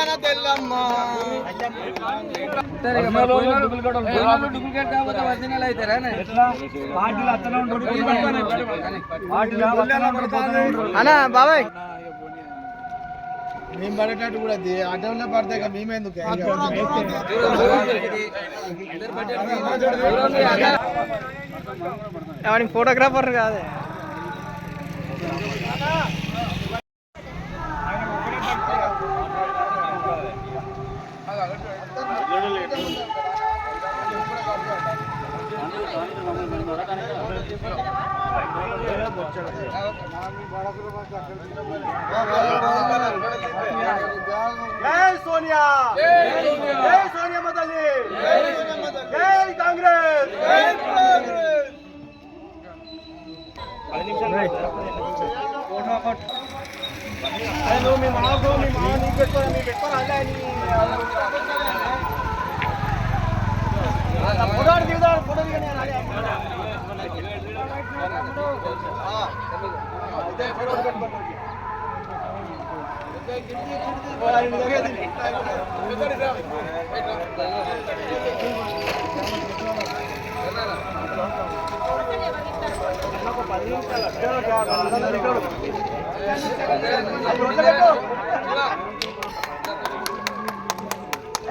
తెలంగాణ తెల్లమ్మ అన్నా బాబాయ్ మేము పడేటట్టు కూడా అడ్డంలో పడతాయి కదా మేమెందుకు ఫోటోగ్రాఫర్ కాదే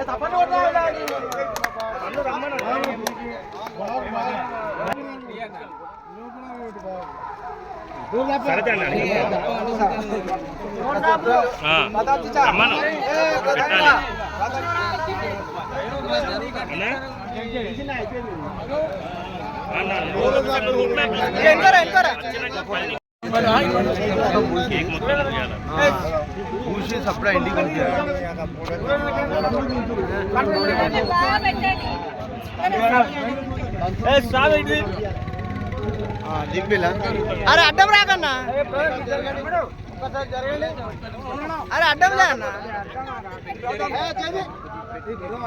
తప్పని కొట్టాలి అందరూ రమ్మని పూసి సప్లై ఇంటికి పంపించారు అరే అడ్డం రాకన్నా. అరే అడ్డం లే అన్న. టిఫిన్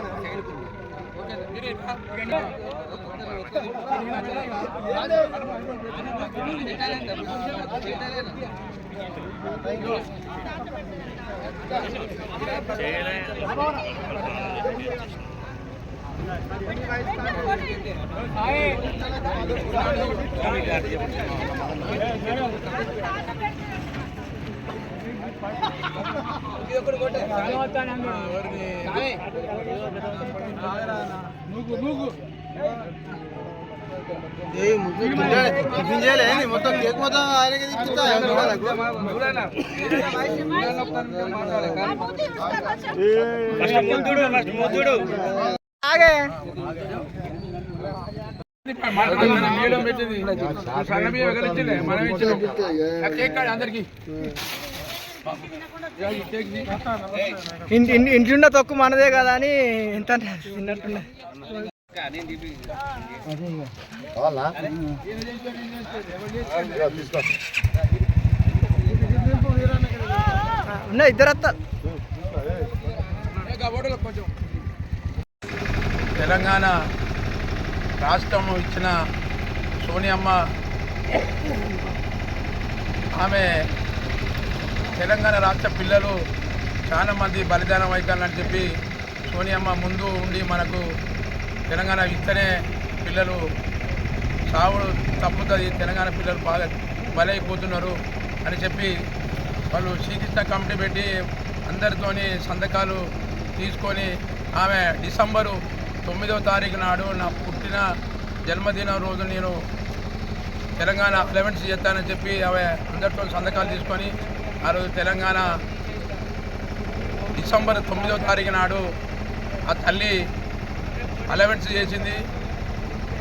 చేయలే మొత్తం కేక్ మొత్తం ఆయనకి తిప్పుతా ఆగే. ఇంటిండ తొక్కు మనదే కదా అని ఎంత తిన్నట్టున్నా. ఉన్నాయి ఇద్దరు అత్తాలు కొంచెం తెలంగాణ రాష్ట్రం ఇచ్చిన సోనియమ్మ ఆమె తెలంగాణ రాష్ట్ర పిల్లలు చాలామంది బలిదానం అవుతారని చెప్పి సోనియమ్మ ముందు ఉండి మనకు తెలంగాణ ఇస్తేనే పిల్లలు సావు తప్పుతుంది తెలంగాణ పిల్లలు బాగా బలైపోతున్నారు అని చెప్పి వాళ్ళు శ్రీకృష్ణ కమిటీ పెట్టి అందరితోని సంతకాలు తీసుకొని ఆమె డిసెంబరు తొమ్మిదవ తారీఖు నాడు నా పుట్టిన జన్మదిన రోజు నేను తెలంగాణ అలవెన్స్ చేస్తానని చెప్పి ఆమె అందరితో సంతకాలు తీసుకొని ఆ రోజు తెలంగాణ డిసెంబర్ తొమ్మిదవ తారీఖు నాడు ఆ తల్లి అలవెన్స్ చేసింది.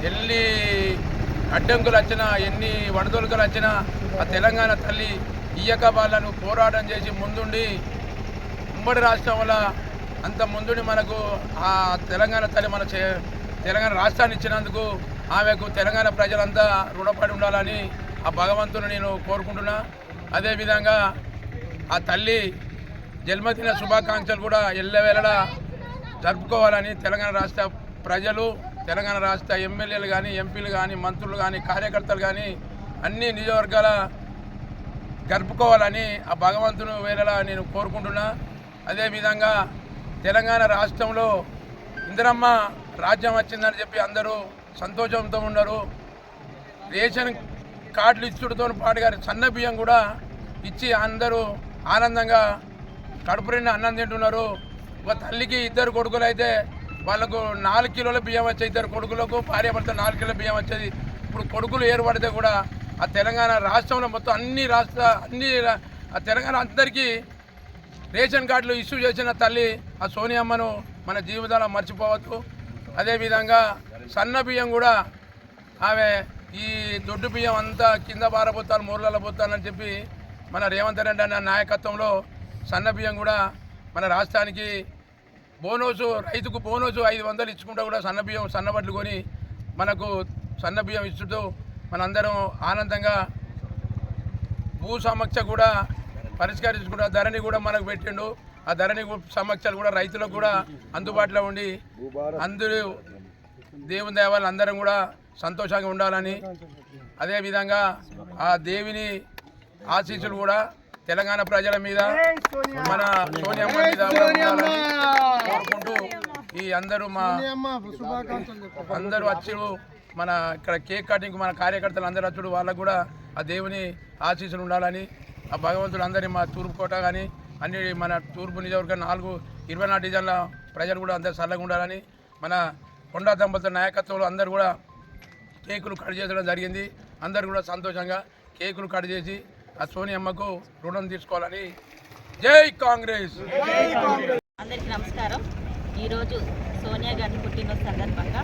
ఎన్ని అడ్డంకులు వచ్చినా ఎన్ని వడదొలుకలు వచ్చినా ఆ తెలంగాణ తల్లి ఇయ్యక వాళ్ళను పోరాటం చేసి ముందుండి ఉమ్మడి రాష్ట్రం వల్ల అంత ముందుని మనకు ఆ తెలంగాణ తల్లి మన చే- తెలంగాణ రాష్ట్రాన్ని ఇచ్చినందుకు ఆమెకు తెలంగాణ ప్రజలంతా రుణపడి ఉండాలని ఆ భగవంతుని నేను కోరుకుంటున్నా. అదేవిధంగా ఆ తల్లి జన్మదిన శుభాకాంక్షలు కూడా ఎల్లవేళలా జరుపుకోవాలని తెలంగాణ రాష్ట్ర ప్రజలు తెలంగాణ రాష్ట్ర ఎమ్మెల్యేలు కానీ ఎంపీలు కానీ మంత్రులు కానీ కార్యకర్తలు కానీ అన్ని నియోజకవర్గాల జరుపుకోవాలని ఆ భగవంతుని వేళలా నేను కోరుకుంటున్నా. అదేవిధంగా తెలంగాణ రాష్ట్రంలో ఇందిరమ్మ రాజ్యం వచ్చిందని చెప్పి అందరూ సంతోషంతో ఉన్నారు. రేషన్ కార్డులు ఇచ్చుడుతో పాటుగా సన్న బియ్యం కూడా ఇచ్చి అందరూ ఆనందంగా కడుపు నిండా అన్నం తింటున్నారు. ఒక తల్లికి ఇద్దరు కొడుకులు అయితే వాళ్ళకు నాలుగు కిలోల బియ్యం వచ్చే ఇద్దరు కొడుకులకు భార్యాభర్త నాలుగు కిలోల బియ్యం వచ్చేది. ఇప్పుడు కొడుకులు ఏర్పడితే కూడా ఆ తెలంగాణ రాష్ట్రంలో మొత్తం అన్ని రాష్ట్ర అన్ని ఆ తెలంగాణ అందరికీ రేషన్ కార్డులు ఇష్యూ చేసిన తల్లి ఆ సోనియమ్మను మన జీవితాల్లో మర్చిపోవద్దు. అదేవిధంగా సన్న బియ్యం కూడా ఆమె ఈ దొడ్డు బియ్యం అంతా కింద పారబోతాను మూరల పోతానని చెప్పి మన రేవంత్ రెడ్డి అన్న నాయకత్వంలో సన్న బియ్యం కూడా మన రాష్ట్రానికి బోనోసు రైతుకు బోనోసు ఐదు వందలు ఇచ్చుకుంటా కూడా సన్న బియ్యం సన్నబడ్లు కొని మనకు సన్న బియ్యం ఇచ్చుతూ మనందరం ఆనందంగా భూ సమక్ష కూడా పరిష్కరించుకుంటా ధరని కూడా మనకు పెట్టిండు. ఆ ధరని గు- సమక్షలు కూడా రైతులకు కూడా అందుబాటులో ఉండి అందరూ దేవుని దేవాలు అందరం కూడా సంతోషంగా ఉండాలని. అదేవిధంగా ఆ దేవిని ఆశీస్సులు కూడా తెలంగాణ ప్రజల మీద మన సోనియమ్మ మీద కోరుకుంటూ ఈ అందరూ మా అందరూ వచ్చి మన ఇక్కడ కేక్ కటింగ్ మన కార్యకర్తలు అందరూ వచ్చుడు వాళ్ళకు కూడా ఆ దేవుని ఆశీస్సులు ఉండాలని ఆ భగవంతుడు అందరి మా తూర్పు కోట కానీ అన్ని మన తూర్పు నియోజకవర్గం నాలుగు ఇరవై నాలుగు డివిజన్ల ప్రజలు కూడా అందరూ చల్లగా ఉండాలని మన కొండా దంపతుల నాయకత్వంలో అందరూ కూడా కేకులు కట్ చేయడం జరిగింది. అందరూ కూడా సంతోషంగా కేకులు కట్ చేసి ఆ సోనియమ్మకు రుణం తీసుకోవాలని జై కాంగ్రెస్! అందరికీ నమస్కారం. ఈరోజు సోనియా గాంధీ పుట్టినరోజు సందర్భంగా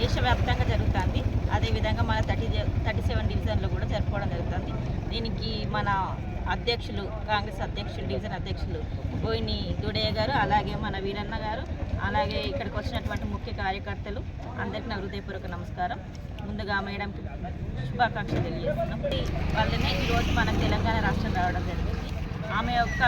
దేశవ్యాప్తంగా జరుగుతుంది. అదేవిధంగా మన థర్టీ థర్టీ సెవెన్ డివిజన్లో కూడా జరుపుకోవడం జరుగుతుంది. దీనికి మన అధ్యక్షులు కాంగ్రెస్ అధ్యక్షులు డివిజన్ అధ్యక్షులు బోయిని దూడయ్య గారు అలాగే మన వీరన్న గారు అలాగే ఇక్కడికి వచ్చినటువంటి ముఖ్య కార్యకర్తలు అందరికీ నా హృదయపూర్వక నమస్కారం. ముందుగా మేడంకి శుభాకాంక్షలు తెలియజేస్తున్నాం. ఈ వల్లనే ఈరోజు మన తెలంగాణ రాష్ట్రం రావడం జరిగింది. ఆమె యొక్క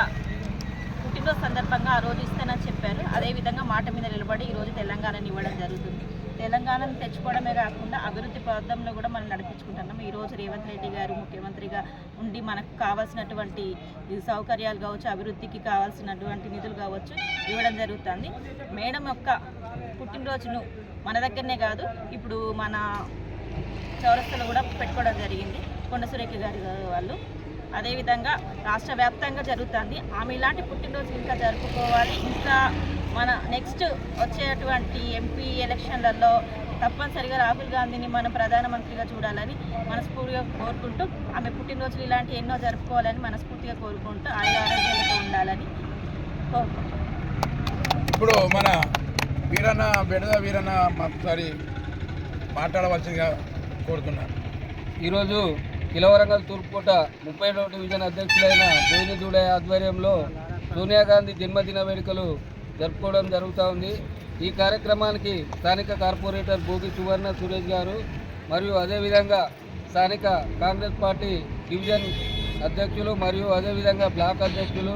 పుట్టినరోజు సందర్భంగా ఆ రోజు ఇస్తానని చెప్పారు. అదేవిధంగా మాట మీద నిలబడి ఈరోజు తెలంగాణని ఇవ్వడం జరుగుతుంది. తెలంగాణను తెచ్చుకోవడమే కాకుండా అభివృద్ధి పథంలో కూడా మనం నడిపించుకుంటున్నాం. ఈరోజు రేవంత్ రెడ్డి గారు ముఖ్యమంత్రిగా ఉండి మనకు కావాల్సినటువంటి సౌకర్యాలు కావచ్చు అభివృద్ధికి కావాల్సినటువంటి నిధులు కావచ్చు ఇవ్వడం జరుగుతుంది. మేడం యొక్క పుట్టినరోజును మన దగ్గరనే కాదు ఇప్పుడు మన చౌరస్తలో కూడా పెట్టుకోవడం జరిగింది. కొండ సురేఖ గారి వాళ్ళు అదేవిధంగా రాష్ట్ర వ్యాప్తంగా జరుగుతుంది. ఆమె ఇలాంటి పుట్టినరోజు ఇంకా జరుపుకోవాలి. ఇంకా మన నెక్స్ట్ వచ్చేటువంటి ఎంపీ ఎలక్షన్లలో తప్పనిసరిగా రాహుల్ గాంధీని మన ప్రధానమంత్రిగా చూడాలని మనస్ఫూర్తిగా కోరుకుంటూ ఆమె పుట్టినరోజులు ఇలాంటి ఎన్నో జరుపుకోవాలని మనస్ఫూర్తిగా కోరుకుంటూ ఆయన ఆరోగ్యాలతో ఉండాలని కోరుకుంటున్నాం ఇప్పుడు మన వీరన్న బెడద వీరన్న ఒకసారి మాట్లాడవలసిందిగా కోరుతున్నాను. ఈరోజు కిలవరంగల్ తూర్పుకోట ముప్పై రెండవ డివిజన్ అధ్యక్షులైన బేని దూడే ఆధ్వర్యంలో సోనియా గాంధీ జన్మదిన వేడుకలు జరుపుకోవడం జరుగుతూ ఉంది. ఈ కార్యక్రమానికి స్థానిక కార్పొరేటర్ భోగి సువర్ణ సురేష్ గారు మరియు అదేవిధంగా స్థానిక కాంగ్రెస్ పార్టీ డివిజన్ అధ్యక్షులు మరియు అదేవిధంగా బ్లాక్ అధ్యక్షులు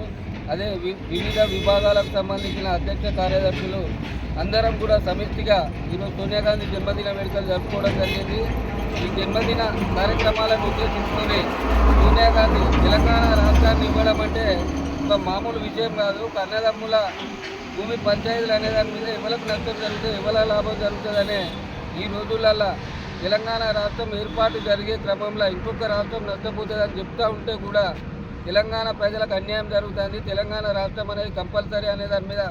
అదే వి- వివిధ విభాగాలకు సంబంధించిన అధ్యక్ష కార్యదర్శులు అందరం కూడా సమిష్టిగా ఈరోజు సోనియా గాంధీ జన్మదిన వేడుకలు జరుపుకోవడం జరిగింది. ఈ జన్మదిన కార్యక్రమాలను ఉద్దేశించుకొని సోనియా గాంధీ తెలంగాణ రాష్ట్రాన్ని ఇవ్వడం అంటే ఒక మామూలు విజయం కాదు. కన్నదమ్ముల భూమి పంచాయతీలు అనే దాని మీద ఎవరికి నష్టం జరుగుతుంది ఎవరి లాభం జరుగుతుందనే ఈ రోజులల్లో తెలంగాణ రాష్ట్రం ఏర్పాటు జరిగే క్రమంలో ఇంకొక రాష్ట్రం నష్టపోతుందని చెప్తూ ఉంటే కూడా తెలంగాణ ప్రజలకు అన్యాయం జరుగుతుంది. తెలంగాణ రాష్ట్రం అనేది కంపల్సరీ అనే దాని మీద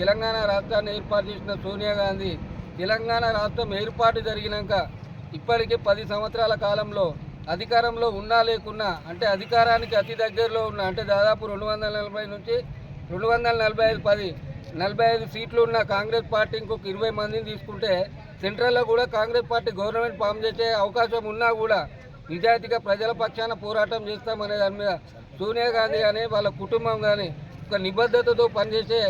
తెలంగాణ రాష్ట్రాన్ని ఏర్పాటు చేసిన సోనియా గాంధీ. తెలంగాణ రాష్ట్రం ఏర్పాటు జరిగినాక ఇప్పటికే పది సంవత్సరాల కాలంలో అధికారంలో ఉన్నా లేకున్నా అంటే అధికారానికి అతి దగ్గరలో ఉన్న అంటే దాదాపు రెండు వందల నలభై నుంచి రెండు వందల నలభై ఐదు పది నలభై ఐదు సీట్లు ఉన్న కాంగ్రెస్ పార్టీ ఇంకొక ఇరవై మందిని తీసుకుంటే సెంట్రల్లో కూడా కాంగ్రెస్ పార్టీ గవర్నమెంట్ ఫామ్ చేసే అవకాశం ఉన్నా కూడా నిజాయితీగా ప్రజల పక్షాన పోరాటం చేస్తామనే దాని మీద సోనియా గాంధీ కానీ వాళ్ళ కుటుంబం కానీ ఒక నిబద్ధతతో పనిచేసే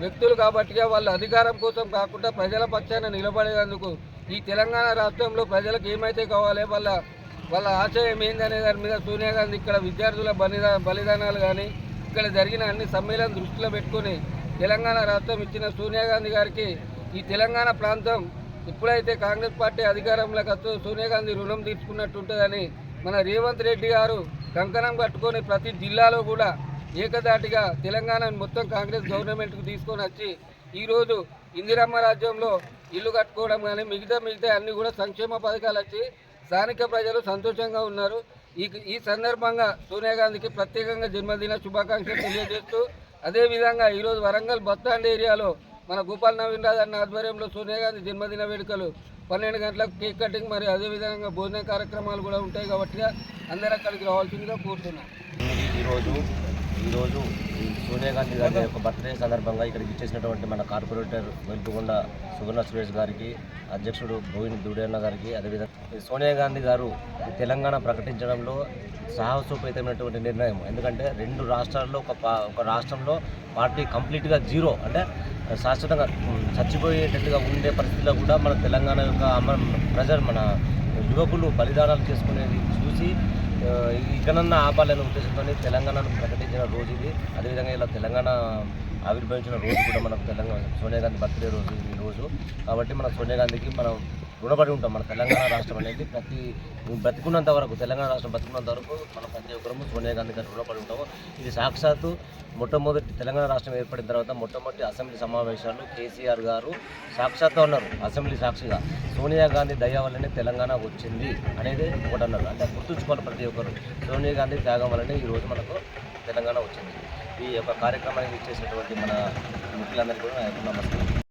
వ్యక్తులు కాబట్టి వాళ్ళ అధికారం కోసం కాకుండా ప్రజల పక్షాన నిలబడేందుకు ఈ తెలంగాణ రాష్ట్రంలో ప్రజలకు ఏమైతే కావాలి వాళ్ళ వాళ్ళ ఆశయం ఏందనే దాని మీద సోనియా గాంధీ ఇక్కడ విద్యార్థుల బలిదా బలిదానాలు కానీ ఇక్కడ జరిగిన అన్ని సమ్మేళనం దృష్టిలో పెట్టుకొని తెలంగాణ రాష్ట్రం ఇచ్చిన సోనియా గాంధీ గారికి ఈ తెలంగాణ ప్రాంతం ఇప్పుడైతే కాంగ్రెస్ పార్టీ అధికారంలోకి వస్తూ సోనియా గాంధీ రుణం తీర్చుకున్నట్టుంటుందని మన రేవంత్ రెడ్డి గారు కంకణం కట్టుకొని ప్రతి జిల్లాలో కూడా ఏకదాటిగా తెలంగాణను మొత్తం కాంగ్రెస్ గవర్నమెంట్కు తీసుకొని వచ్చి ఈరోజు ఇందిరమ్మ రాజ్యంలో ఇల్లు కట్టుకోవడం కానీ మిగతా మిగతా అన్ని కూడా సంక్షేమ పథకాలు వచ్చి స్థానిక ప్రజలు సంతోషంగా ఉన్నారు. ఈ ఈ సందర్భంగా సోనియా గాంధీకి ప్రత్యేకంగా జన్మదిన శుభాకాంక్షలు తెలియజేస్తూ అదేవిధంగా ఈరోజు వరంగల్ బస్టాండ్ ఏరియాలో మన గోపాల్ నవీన్ రాజ్ అన్న ఆధ్వర్యంలో సోనియా గాంధీ జన్మదిన వేడుకలు. పన్నెండు గంటలకు కేక్ కటింగ్ మరి అదేవిధంగా భోజన కార్యక్రమాలు కూడా ఉంటాయి కాబట్టి అందరూ అక్కడికి రావాల్సిందిగా కోరుతున్నాను ఈరోజు ఈరోజు సోనియా గాంధీ గారి యొక్క బర్త్డే సందర్భంగా ఇక్కడికి ఇచ్చేసినటువంటి మన కార్పొరేటర్ వెలుపుగొండ సువర్ణ సురేష్ గారికి అధ్యక్షుడు భోగిని దూడన్న గారికి అదేవిధంగా సోనియా గాంధీ గారు తెలంగాణ ప్రకటించడంలో సాహసోపేతమైనటువంటి నిర్ణయం. ఎందుకంటే రెండు రాష్ట్రాల్లో ఒక ఒక రాష్ట్రంలో పార్టీ కంప్లీట్గా జీరో. అంటే శాశ్వతంగా చచ్చిపోయేటట్టుగా ఉండే పరిస్థితిలో కూడా మన తెలంగాణ యొక్క ప్రజలు మన యువకులు బలిదానాలు చేసుకునేది చూసి ఆ, ఇకనన్నా ఆపాలనే ఉద్దేశంతో తెలంగాణను ప్రకటించిన రోజు ఇది. అదేవిధంగా ఇలా తెలంగాణ ఆవిర్భవించిన రోజు కూడా మనకు తెలంగాణ సోనియా గాంధీ బర్త్డే రోజు ఈ రోజు. కాబట్టి మన సోనియా గాంధీకి మనం రుణపడి ఉంటాం. మన తెలంగాణ రాష్ట్రం అనేది ప్రతి బ్రతుకున్నంత వరకు తెలంగాణ రాష్ట్రం బతికున్నంత వరకు మనం ప్రతి ఒక్కరము సోనియా గాంధీ గారు రుణపడి ఉంటాము. ఇది సాక్షాత్తు మొట్టమొదటి తెలంగాణ రాష్ట్రం ఏర్పడిన తర్వాత మొట్టమొదటి అసెంబ్లీ సమావేశాలు కేసీఆర్ గారు సాక్షాత్తు అన్నారు. అసెంబ్లీ సాక్షిగా సోనియా గాంధీ దయ వల్లనే తెలంగాణ వచ్చింది అనేది ఒకటి అన్నారు. అంటే గుర్తుంచుకోవాలి ప్రతి ఒక్కరు. సోనియా గాంధీ త్యాగం వల్లనే ఈరోజు మనకు తెలంగాణ వచ్చింది. ఈ యొక్క కార్యక్రమానికి ఇచ్చేసినటువంటి మన ముఖ్యులందరికీ కూడా నమస్కారం.